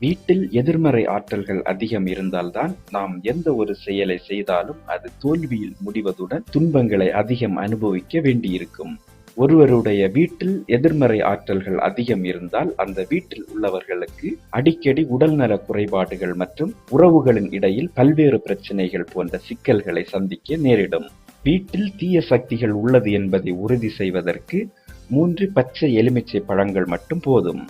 வீட்டில் எதிர்மறை ஆற்றல்கள் அதிகம் இருந்தால்தான் நாம் எந்த ஒரு செயலை செய்தாலும் அது தோல்வியில் முடிவதுடன் துன்பங்களை அதிகம் அனுபவிக்க வேண்டியிருக்கும். ஒருவருடைய வீட்டில் எதிர்மறை ஆற்றல்கள் அதிகம் இருந்தால் அந்த வீட்டில் உள்ளவர்களுக்கு அடிக்கடி உடல்நல குறைபாடுகள் மற்றும் உறவுகளின் இடையில் பல்வேறு பிரச்சனைகள் போன்ற சிக்கல்களை சந்திக்க நேரிடும். வீட்டில் தீய சக்திகள் உள்ளது என்பதை உறுதி செய்வதற்கு மூன்று பச்சை எலுமிச்சை பழங்கள் மட்டும் போதும்.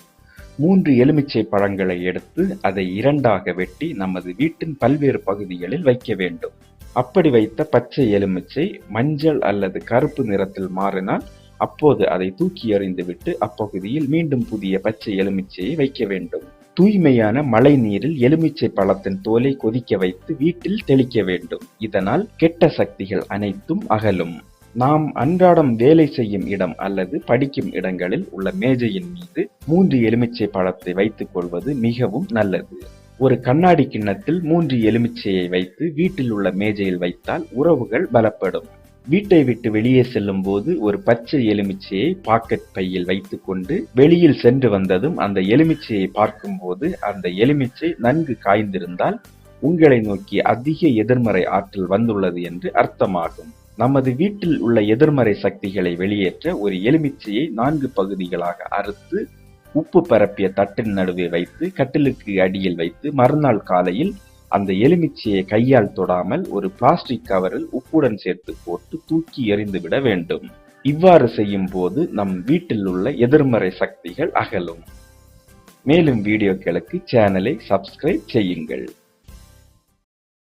மூன்று எலுமிச்சை பழங்களை எடுத்து அதை இரண்டாக வெட்டி நமது வீட்டின் பல்வேறு பகுதிகளில் வைக்க வேண்டும். அப்படி வைத்த பச்சை எலுமிச்சை மஞ்சள் அல்லது கருப்பு நிறத்தில் மாறினால் அப்போது அதை தூக்கி எறிந்துவிட்டு அப்பகுதியில் மீண்டும் புதிய பச்சை எலுமிச்சையை வைக்க வேண்டும். தூய்மையான மழை நீரில் எலுமிச்சை பழத்தின் தோலை கொதிக்க வைத்து வீட்டில் தெளிக்க வேண்டும். இதனால் கெட்ட சக்திகள் அனைத்தும் அகலும். நாம் அன்றாடம் வேலை செய்யும் இடம் அல்லது படிக்கும் இடங்களில் உள்ள மேஜையின் மீது மூன்று எலுமிச்சை பழத்தை வைத்துக் கொள்வது மிகவும் நல்லது. ஒரு கண்ணாடி கிண்ணத்தில் மூன்று எலுமிச்சையை வைத்து வீட்டில் உள்ள மேஜையில் வைத்தால் உறவுகள் பலப்படும். வீட்டை விட்டு வெளியே செல்லும் போது ஒரு பச்சை எலுமிச்சையை பாக்கெட் பையில் வைத்துக்கொண்டு வெளியில் சென்று வந்ததும் அந்த எலுமிச்சையை பார்க்கும்போது அந்த எலுமிச்சை நன்கு காய்ந்திருந்தால் உங்களை நோக்கி அதிக எதிர்மறை ஆற்றல் வந்துள்ளது என்று அர்த்தமாகும். நமது வீட்டில் உள்ள எதிர்மறை சக்திகளை வெளியேற்ற ஒரு எலுமிச்சையை நான்கு பகுதிகளாக அறுத்து உப்பு பரப்பிய தட்டின் நடுவே வைத்து கட்டிலுக்கு அடியில் வைத்து மறுநாள் காலையில் அந்த எலுமிச்சையை கையால் தொடாமல் ஒரு பிளாஸ்டிக் கவரில் உப்புடன் சேர்த்து போட்டு தூக்கி எறிந்துவிட வேண்டும். இவ்வாறு செய்யும் போது நம் வீட்டில் உள்ள எதிர்மறை சக்திகள் அகலும். மேலும் வீடியோக்களுக்கு சேனலை சப்ஸ்கிரைப் செய்யுங்கள்.